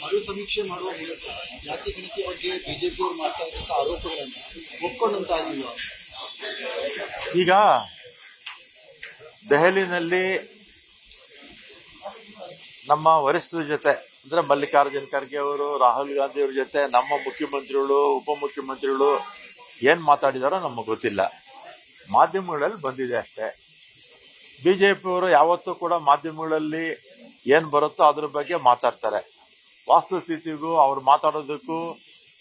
ಸಮೀಕ್ಷೆ ಮಾಡುವ ಮೂಲಕ ಜಾತಿ ಗಣತಿ ಬಗ್ಗೆ ಬಿಜೆಪಿಯವರು ಮಾಡ್ತಾ ಇದ್ದಂಥ ಆರೋಪಗಳನ್ನು ಒಪ್ಕೊಂಡಂತಾಗಿಲ್ಲ. ಈಗ ದೆಹಲಿನಲ್ಲಿ ನಮ್ಮ ವರಿಷ್ಠರ ಜೊತೆ, ಅಂದ್ರೆ ಮಲ್ಲಿಕಾರ್ಜುನ್ ಖರ್ಗೆ ಅವರು, ರಾಹುಲ್ ಗಾಂಧಿ ಅವ್ರ ಜೊತೆ ನಮ್ಮ ಮುಖ್ಯಮಂತ್ರಿಗಳು, ಉಪಮುಖ್ಯಮಂತ್ರಿಗಳು ಏನ್ ಮಾತಾಡಿದಾರೋ ನಮಗೆ ಗೊತ್ತಿಲ್ಲ. ಮಾಧ್ಯಮಗಳಲ್ಲಿ ಬಂದಿದೆ ಅಷ್ಟೇ. ಬಿಜೆಪಿಯವರು ಯಾವತ್ತೂ ಕೂಡ ಮಾಧ್ಯಮಗಳಲ್ಲಿ ಏನ್ ಬರುತ್ತೋ ಅದ್ರ ಬಗ್ಗೆ ಮಾತಾಡ್ತಾರೆ. ವಾಸ್ತುಸ್ಥಿತಿಗೂ ಅವ್ರು ಮಾತಾಡೋದಕ್ಕೂ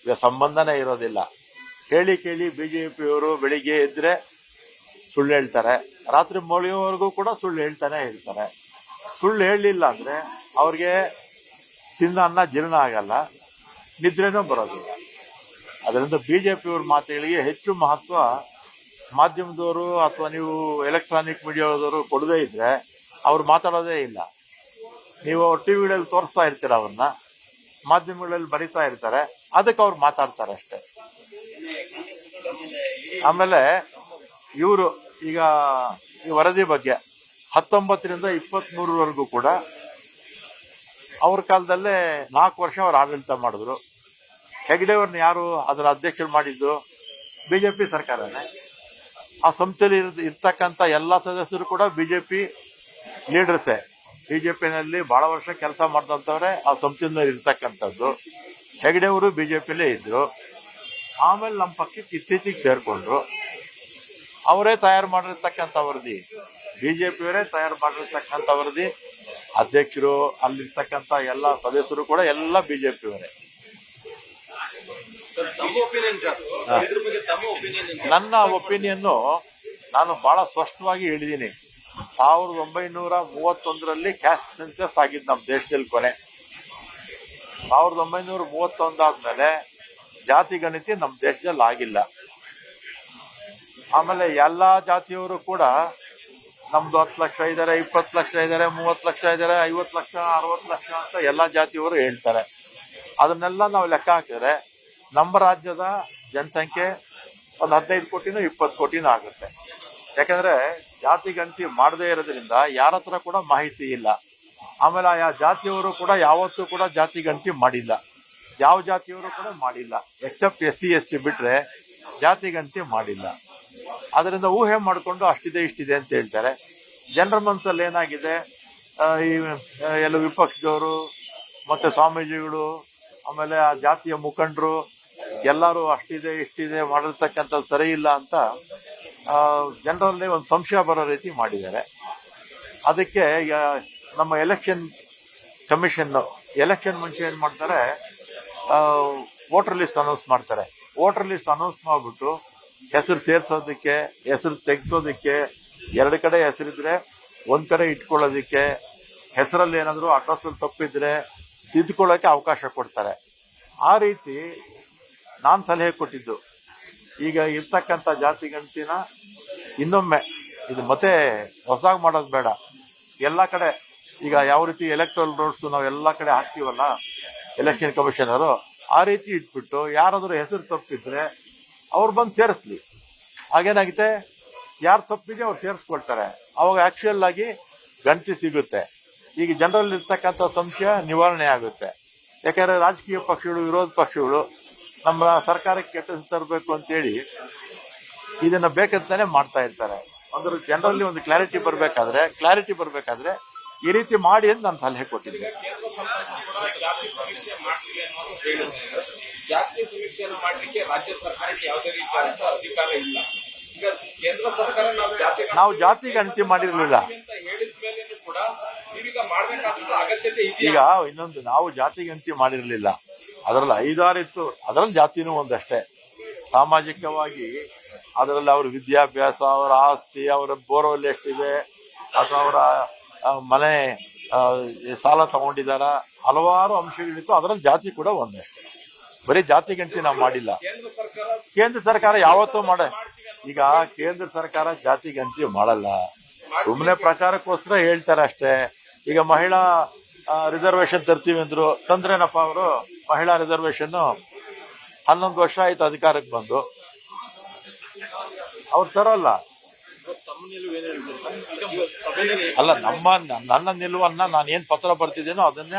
ಈಗ ಸಂಬಂಧನೇ ಇರೋದಿಲ್ಲ. ಕೇಳಿ ಕೇಳಿ ಬಿಜೆಪಿಯವರು ಬೆಳಿಗ್ಗೆ ಇದ್ರೆ ಸುಳ್ಳು ಹೇಳ್ತಾರೆ. ರಾತ್ರಿ ಮೊಳೆಯೋವರೆಗೂ ಕೂಡ ಸುಳ್ಳು ಹೇಳ್ತಾನೆ ಹೇಳ್ತಾರೆ ಸುಳ್ಳು ಹೇಳಲಿಲ್ಲ ಅಂದ್ರೆ ಅವ್ರಿಗೆ ತಿಂದ ಅನ್ನ ಜೀರ್ಣ ಆಗಲ್ಲ, ನಿದ್ರೆನೂ ಬರೋದಿಲ್ಲ. ಅದರಿಂದ ಬಿಜೆಪಿಯವ್ರ ಮಾತುಗಳಿಗೆ ಹೆಚ್ಚು ಮಹತ್ವ ಮಾಧ್ಯಮದವರು ಅಥವಾ ನೀವು ಎಲೆಕ್ಟ್ರಾನಿಕ್ ಮೀಡಿಯಾದವರು ಕೊಡದೇ ಇದ್ರೆ ಅವ್ರು ಮಾತಾಡೋದೇ ಇಲ್ಲ. ನೀವು ಟಿವಿಗಳಲ್ಲಿ ತೋರಿಸ್ತಾ ಇರ್ತೀರ ಅವ್ರನ್ನ ಮಾಧ್ಯಮಗಳಲ್ಲಿ ಬರೀತಾ ಇರ್ತಾರೆ, ಅದಕ್ಕೆ ಅವ್ರು ಮಾತಾಡ್ತಾರೆ ಅಷ್ಟೇ. ಆಮೇಲೆ ಇವರು ಈಗ ಈ ವರದಿ ಬಗ್ಗೆ ಹತ್ತೊಂಬತ್ತರಿಂದ ಇಪ್ಪತ್ತ್ ಮೂರವರೆಗೂ ಕೂಡ ಅವ್ರ ಕಾಲದಲ್ಲೇ ನಾಲ್ಕು ವರ್ಷ ಅವ್ರು ಆಡಳಿತ ಮಾಡಿದ್ರು. ಹೆಗ್ಡೆಯವ್ರನ್ನ ಯಾರು ಅದರ ಅಧ್ಯಕ್ಷರು ಮಾಡಿದ್ದು? ಬಿಜೆಪಿ ಸರ್ಕಾರನೇ. ಆ ಸಂಸ್ಥೆಯಲ್ಲಿ ಇರ್- ಇರ್ತಕ್ಕಂಥ ಎಲ್ಲ ಸದಸ್ಯರು ಕೂಡ ಬಿಜೆಪಿ ಲೀಡರ್ಸೇ. ಬಿಜೆಪಿನಲ್ಲಿ ಬಹಳ ವರ್ಷ ಕೆಲಸ ಮಾಡ್ದಂತವ್ರೆ ಆ ಸಂಸ್ಥೆಯಲ್ಲಿ ಇರ್ತಕ್ಕಂಥದ್ದು. ಹೆಗಡೆ ಅವರು ಬಿಜೆಪಿಲೇ ಇದ್ರು. ಆಮೇಲೆ ನಮ್ಮ ಪಕ್ಷಕ್ಕೆ ಇತ್ತೀಚೆಗೆ ಸೇರ್ಕೊಂಡ್ರು. ಅವರೇ ತಯಾರು ಮಾಡಿರ್ತಕ್ಕಂಥ ವರದಿ ಬಿಜೆಪಿಯವರೇ ತಯಾರು ಮಾಡಿರ್ತಕ್ಕಂಥ ವರದಿ ಅಧ್ಯಕ್ಷರು ಅಲ್ಲಿರ್ತಕ್ಕಂಥ ಎಲ್ಲ ಸದಸ್ಯರು ಕೂಡ ಎಲ್ಲ ಬಿಜೆಪಿಯವರೇ. ನನ್ನ ಒಪಿನಿಯನ್ನು ನಾನು ಬಹಳ ಸ್ಪಷ್ಟವಾಗಿ ಹೇಳಿದ್ದೀನಿ ಸಾವಿರದ ಒಂಬೈನೂರ ಮೂವತ್ತೊಂದರಲ್ಲಿ ಕ್ಯಾಸ್ಟ್ ಸೆನ್ಸಸ್ ಆಗಿದ್ದು ನಮ್ಮ ದೇಶದಲ್ಲಿ ಕೊನೆ. ಸಾವಿರದ ಒಂಬೈನೂರ ಮೂವತ್ತೊಂದಾದ್ಮೇಲೆ ಜಾತಿ ಗಣಿತಿ ನಮ್ಮ ದೇಶದಲ್ಲಿ ಆಗಿಲ್ಲ. ಆಮೇಲೆ ಎಲ್ಲ ಜಾತಿಯವರು ಕೂಡ ನಮ್ದು ಹತ್ತು ಲಕ್ಷ ಇದ್ದಾರೆ ಇಪ್ಪತ್ತು ಲಕ್ಷ ಇದ್ದಾರೆ ಮೂವತ್ತು ಲಕ್ಷ ಇದ್ದಾರೆ ಐವತ್ತು ಲಕ್ಷ, ಅರವತ್ತು ಲಕ್ಷ ಅಂತ ಎಲ್ಲ ಜಾತಿಯವರು ಹೇಳ್ತಾರೆ. ಅದನ್ನೆಲ್ಲ ನಾವು ಲೆಕ್ಕ ಹಾಕಿದ್ರೆ ನಮ್ಮ ರಾಜ್ಯದ ಜನಸಂಖ್ಯೆ ಒಂದು ಹದಿನೈದು ಕೋಟಿನೂ ಇಪ್ಪತ್ತು ಕೋಟಿನೂ ಆಗುತ್ತೆ. ಯಾಕಂದ್ರೆ ಜಾತಿ ಗಣತಿ ಮಾಡದೇ ಇರೋದ್ರಿಂದ ಯಾರ ಹತ್ರ ಕೂಡ ಮಾಹಿತಿ ಇಲ್ಲ. ಆಮೇಲೆ ಆ ಜಾತಿಯವರು ಕೂಡ ಯಾವತ್ತೂ ಕೂಡ ಜಾತಿ ಗಣತಿ ಮಾಡಿಲ್ಲ. ಯಾವ ಜಾತಿಯವರು ಕೂಡ ಮಾಡಿಲ್ಲ. Except S C S T ಬಿಟ್ರೆ ಜಾತಿ ಗಣತಿ ಮಾಡಿಲ್ಲ. ಅದರಿಂದ ಊಹೆ ಮಾಡಿಕೊಂಡು ಅಷ್ಟಿದೆ, ಇಷ್ಟಿದೆ ಅಂತ ಹೇಳ್ತಾರೆ. ಜನರ ಮನಸ್ಸಲ್ಲಿ ಏನಾಗಿದೆ? ಈ ಎಲ್ಲ ವಿಪಕ್ಷದವರು, ಮತ್ತೆ ಸ್ವಾಮೀಜಿಗಳು, ಆಮೇಲೆ ಆ ಜಾತಿಯ ಮುಖಂಡರು, ಎಲ್ಲರೂ ಅಷ್ಟಿದೆ, ಇಷ್ಟಿದೆ, ಮಾಡಿರ್ತಕ್ಕಂಥದ್ದು ಸರಿ ಇಲ್ಲ ಅಂತ ಜನರಲ್ಲಿ ಒಂದು ಸಂಶಯ ಬರೋ ರೀತಿ ಮಾಡಿದ್ದಾರೆ. ಅದಕ್ಕೆ ನಮ್ಮ ಎಲೆಕ್ಷನ್ ಕಮಿಷನ್ ಎಲೆಕ್ಷನ್ ಮುಂಚೆ ಏನು ಮಾಡ್ತಾರೆ ವೋಟರ್ ಲಿಸ್ಟ್ ಅನೌನ್ಸ್ ಮಾಡ್ತಾರೆ. ವೋಟರ್ ಲಿಸ್ಟ್ ಅನೌನ್ಸ್ ಮಾಡ್ಬಿಟ್ಟು, ಹೆಸರು ಸೇರ್ಸೋದಕ್ಕೆ, ಹೆಸರು ತೆಗೆಸೋದಕ್ಕೆ, ಎರಡು ಕಡೆ ಹೆಸರಿದ್ರೆ, ಒಂದು ಕಡೆ ಇಟ್ಕೊಳ್ಳೋದಕ್ಕೆ, ಹೆಸರಲ್ಲಿ ಏನಾದ್ರು ಅಡ್ರೆಸ್ ಅಲ್ಲಿ ತಪ್ಪಿದ್ರೆ ತಿದ್ದುಕೊಳ್ಳೋಕೆ ಅವಕಾಶ ಕೊಡ್ತಾರೆ. ಆ ರೀತಿ ನಾನು ಸಲಹೆ ಕೊಟ್ಟಿದ್ದು. ಈಗ ಇರ್ತಕ್ಕಂಥ ಜಾತಿ ಗಣತಿನ ಇನ್ನೊಮ್ಮೆ ಇದು ಮತ್ತೆ ಹೊಸದಾಗಿ ಮಾಡೋದು ಬೇಡ. ಎಲ್ಲ ಕಡೆ ಈಗ ಯಾವ ರೀತಿ ಎಲೆಕ್ಟ್ರಲ್ ರೋಡ್ಸ್ ನಾವು ಎಲ್ಲ ಕಡೆ ಹಾಕ್ತೀವಲ್ಲ ಎಲೆಕ್ಷನ್ ಕಮಿಷನರು ಆ ರೀತಿ ಇಟ್ಬಿಟ್ಟು ಯಾರಾದರೂ ಹೆಸರು ತಪ್ಪಿದ್ರೆ ಅವ್ರು ಬಂದು ಸೇರಿಸ್ಲಿ. ಹಾಗೇನಾಗುತ್ತೆ? ಯಾರು ತಪ್ಪಿದೆ ಅವ್ರು ಸೇರಿಸ್ಕೊಳ್ತಾರೆ. ಅವಾಗ ಆಕ್ಚುಯಲ್ ಆಗಿ ಗಣತಿ ಸಿಗುತ್ತೆ. ಈಗ ಜನರಲ್ಲಿ ಇರ್ತಕ್ಕಂಥ ಸಂಶಯ ನಿವಾರಣೆ ಆಗುತ್ತೆ. ಯಾಕಂದ್ರೆ ರಾಜಕೀಯ ಪಕ್ಷಗಳು, ವಿರೋಧ ಪಕ್ಷಗಳು ನಮ್ಮ ಸರ್ಕಾರಕ್ಕೆ ಕೆಟ್ಟ ತರಬೇಕು ಅಂತೇಳಿ ಇದನ್ನ ಬೇಕಂತಾನೆ ಮಾಡ್ತಾ ಇರ್ತಾರೆ. ಅಂದ್ರೆ ಜನರಲ್ಲಿ ಒಂದು ಕ್ಲಾರಿಟಿ ಬರಬೇಕಾದ್ರೆ ಕ್ಲಾರಿಟಿ ಬರಬೇಕಾದ್ರೆ ಈ ರೀತಿ ಮಾಡಿ ಅಂತ ನಾನು ಸಲಹೆ ಕೊಟ್ಟಿದ್ದೆ ಜಾತಿ ಸಮೀಕ್ಷೆ ಮಾಡ್ತೀವಿ ಜಾತಿ ಸಮೀಕ್ಷೆಯನ್ನು ಮಾಡ್ಲಿಕ್ಕೆ ರಾಜ್ಯ ಸರ್ಕಾರಕ್ಕೆ ಯಾವುದೇ ರೀತಿಯಾದಂತ ಅಧಿಕಾರ ಇಲ್ಲ. ಈಗ ಕೇಂದ್ರ ಸರ್ಕಾರ ನಾವು ಜಾತಿ ನಾವು ಜಾತಿ ಗಣತಿ ಮಾಡಿರ್ಲಿಲ್ಲ. ಅಂತ ಹೇಳಿದ ಮೇಲೇನು ಕೂಡ ನೀವೀಗ ಮಾಡ್ಬೇಕಾದ ಅಗತ್ಯತೆ ಈಗ ಇನ್ನೊಂದು ನಾವು ಜಾತಿಗೆ ಗಣತಿ ಮಾಡಿರ್ಲಿಲ್ಲ. ಅದರಲ್ಲಿ ಐದಾರಿತ್ತು. ಅದರಲ್ಲಿ ಜಾತಿನೂ ಒಂದಷ್ಟೇ. ಸಾಮಾಜಿಕವಾಗಿ ಅದರಲ್ಲಿ ಅವ್ರ ವಿದ್ಯಾಭ್ಯಾಸ, ಅವರ ಆಸ್ತಿ, ಅವರ ಬೋರ್ವೆಲ್ ಎಷ್ಟಿದೆ, ಅಥವಾ ಅವರ ಮನೆ ಸಾಲ ತಗೊಂಡಿದಾರ ಹಲವಾರು ಅಂಶಗಳಿತ್ತು. ಅದರಲ್ಲಿ ಜಾತಿ ಕೂಡ ಒಂದಷ್ಟೇ. ಬರೀ ಜಾತಿ ಗಂಟಿ ನಾವು ಮಾಡಿಲ್ಲ. ಕೇಂದ್ರ ಸರ್ಕಾರ ಯಾವತ್ತೂ ಮಾಡ, ಈಗ ಕೇಂದ್ರ ಸರ್ಕಾರ ಜಾತಿ ಗಂಟಿ ಮಾಡಲ್ಲ. ಸುಮ್ಮನೆ ಪ್ರಕಾರಕ್ಕೋಸ್ಕರ ಹೇಳ್ತಾರೆ ಅಷ್ಟೇ ಈಗ ಮಹಿಳಾ ರಿಸರ್ವೇಶನ್ ತರ್ತೀವಿ ಅಂದ್ರು, ತಂದ್ರೇನಪ್ಪ ಅವರು? ಮಹಿಳಾ ರಿಸರ್ವೇಶನ್ ಹನ್ನೊಂದು ವರ್ಷ ಆಯ್ತು ಅಧಿಕಾರಕ್ಕೆ ಬಂದು. ಅವ್ರು ತರೋಲ್ಲ. ಅಲ್ಲ, ನಮ್ಮ, ನನ್ನ ನಿಲುವನ್ನ ನಾನು ಏನ್ ಪತ್ರ ಬರ್ತಿದ್ದೇನೋ ಅದನ್ನ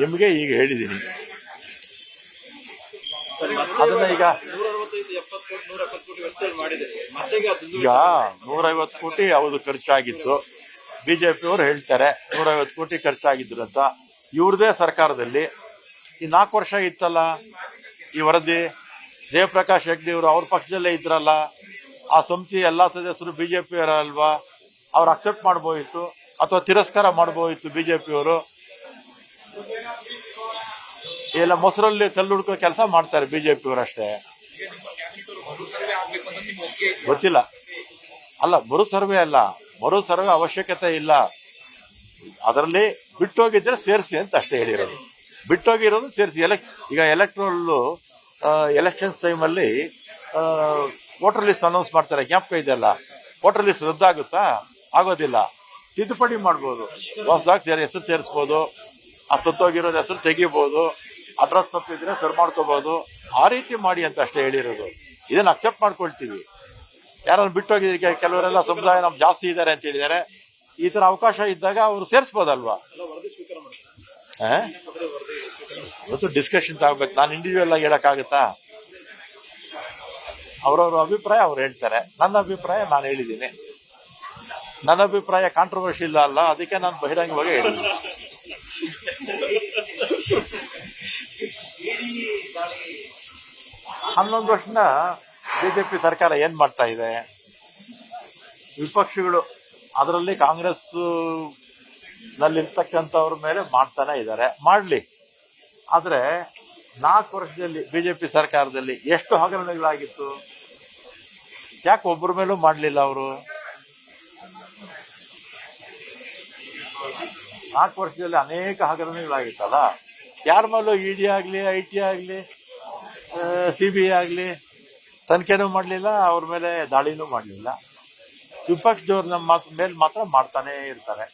ನಿಮ್ಗೆ ಈಗ ಹೇಳಿದ್ದೀನಿ. ಅದನ್ನ ಈಗ ಈಗ ನೂರೈವತ್ತು ಕೋಟಿ ಹೌದು ಖರ್ಚಾಗಿತ್ತು. ಬಿಜೆಪಿಯವರು ಹೇಳ್ತಾರೆ ನೂರೈವತ್ತು ಕೋಟಿ ಖರ್ಚಾಗಿದ್ರು ಅಂತ ಇವ್ರದೇ ಸರ್ಕಾರದಲ್ಲಿ ಈ ನಾಲ್ಕು ವರ್ಷ ಇತ್ತಲ್ಲ, ಈ ವರದಿ, ಜಯಪ್ರಕಾಶ್ ಹೆಗ್ಡೆ ಅವರು ಅವ್ರ ಪಕ್ಷದಲ್ಲೇ ಇದ್ರಲ್ಲ, ಆ ಸಮಿತಿ ಎಲ್ಲಾ ಸದಸ್ಯರು ಬಿಜೆಪಿ ಅಲ್ವಾ ಅವ್ರು ಅಕ್ಸೆಪ್ಟ್ ಮಾಡಬಹುದಿತ್ತು ಅಥವಾ ತಿರಸ್ಕಾರ ಮಾಡಬಹುದಿತ್ತು ಬಿಜೆಪಿಯವರು? ಎಲ್ಲ ಮೊಸರಲ್ಲಿ ಕಲ್ಲು ಹುಡುಕೋ ಕೆಲಸ ಮಾಡ್ತಾರೆ ಬಿಜೆಪಿಯವರು ಅಷ್ಟೇ. ಗೊತ್ತಿಲ್ಲ. ಅಲ್ಲ, ಮರು ಸರ್ವೆ ಅಲ್ಲ. ಮರು ಸರ್ವೆ ಅವಶ್ಯಕತೆ ಇಲ್ಲ. ಅದರಲ್ಲಿ ಬಿಟ್ಟೋಗಿದ್ರೆ ಸೇರಿಸಿ ಅಂತ ಅಷ್ಟೇ ಹೇಳಿರೋದು. ಬಿಟ್ಟೋಗಿರೋದು ಸೇರಿಸಿ. ಎಲೆಕ್ ಈಗ ಎಲೆಕ್ಟ್ರಲ್ ಎಲೆಕ್ಷನ್ಸ್ ಟೈಮಲ್ಲಿ ವೋಟರ್ ಲಿಸ್ಟ್ ಅನೌನ್ಸ್ ಮಾಡ್ತಾರೆ. ಜ್ಞಾಪಕ ಇದೆಯಲ್ಲ? ವೋಟರ್ ಲಿಸ್ಟ್ ರದ್ದಾಗುತ್ತಾ? ಆಗೋದಿಲ್ಲ. ತಿದ್ದುಪಡಿ ಮಾಡ್ಬೋದು. ಹೊಸದಾಗಿ ಸೇರಿ ಹೆಸರು ಸೇರಿಸ್ಬೋದು? ಆ ಸತ್ತೋಗಿರೋ ಹೆಸರು ತೆಗಿಬೋದು. ಅಡ್ರೆಸ್ ತಪ್ಪಿದ್ರೆ ಸರಿ ಮಾಡ್ಕೋಬೋದು. ಆ ರೀತಿ ಮಾಡಿ ಅಂತ ಅಷ್ಟೇ ಹೇಳಿರೋದು. ಇದನ್ನು ಅಕ್ಸೆಪ್ಟ್ ಮಾಡ್ಕೊಳ್ತೀವಿ. ಯಾರನ್ನು ಬಿಟ್ಟೋಗಿದ್ರೆ ಕೆಲವರೆಲ್ಲ ಸಮುದಾಯ ನಮ್ಗೆ ಜಾಸ್ತಿ ಇದ್ದಾರೆ ಅಂತ ಹೇಳಿದ್ದಾರೆ. ಈ ತರ ಅವಕಾಶ ಇದ್ದಾಗ ಅವರು ಸೇರಿಸ್ಬೋದಲ್ವಾ? ಇವತ್ತು ಡಿಸ್ಕಷನ್ ತಗೋಬೇಕು ನಾನು ಇಂಡಿವಿಜುವಲ್ ಆಗಿ ಹೇಳಕ್ಕಾಗತ್ತಾ? ಅವರವ್ರ ಅಭಿಪ್ರಾಯ ಅವ್ರು ಹೇಳ್ತಾರೆ. ನನ್ನ ಅಭಿಪ್ರಾಯ ನಾನು ಹೇಳಿದ್ದೀನಿ. ನನ್ನ ಅಭಿಪ್ರಾಯ ಕಾಂಟ್ರವರ್ಷಿ ಇಲ್ಲ ಅಲ್ಲ. ಅದಕ್ಕೆ ನಾನು ಬಹಿರಂಗವಾಗಿ ಹೇಳಿದ್ದೀನಿ. ಹನ್ನೊಂದು ವರ್ಷನ ಬಿಜೆಪಿ ಸರ್ಕಾರ ಏನ್ ಮಾಡ್ತಾ ಇದೆ? ವಿಪಕ್ಷಗಳು ಅದರಲ್ಲಿ ಕಾಂಗ್ರೆಸ್ ನಲ್ಲಿರ್ತಕ್ಕಂಥವ್ರ ಮೇಲೆ ಮಾಡ್ತಾನೆ ಇದ್ದಾರೆ. ಮಾಡ್ಲಿ. ಆದ್ರೆ ನಾಲ್ಕು ವರ್ಷದಲ್ಲಿ ಬಿಜೆಪಿ ಸರ್ಕಾರದಲ್ಲಿ ಎಷ್ಟು ಹಗರಣಗಳಾಗಿತ್ತು ಯಾಕೆ ಒಬ್ಬರ ಮೇಲೂ ಮಾಡಲಿಲ್ಲ ಅವರು? ನಾಲ್ಕು ವರ್ಷದಲ್ಲಿ ಅನೇಕ ಹಗರಣಗಳಾಗಿತ್ತಲ್ಲ ಯಾರ ಮೇಲೂ ಇಡಿ ಆಗಲಿ, ಐ ಟಿ ಆಗಲಿ ಸಿ ಬಿ ಆಗ್ಲಿ ತನಿಖೆನೂ ಮಾಡಲಿಲ್ಲ, ಅವ್ರ ಮೇಲೆ ದಾಳಿನೂ ಮಾಡಲಿಲ್ಲ. ವಿಪಕ್ಷದವ್ರ ನಮ್ಮ ಮೇಲೆ ಮಾತ್ರ ಮಾಡ್ತಾನೆ ಇರ್ತಾರೆ.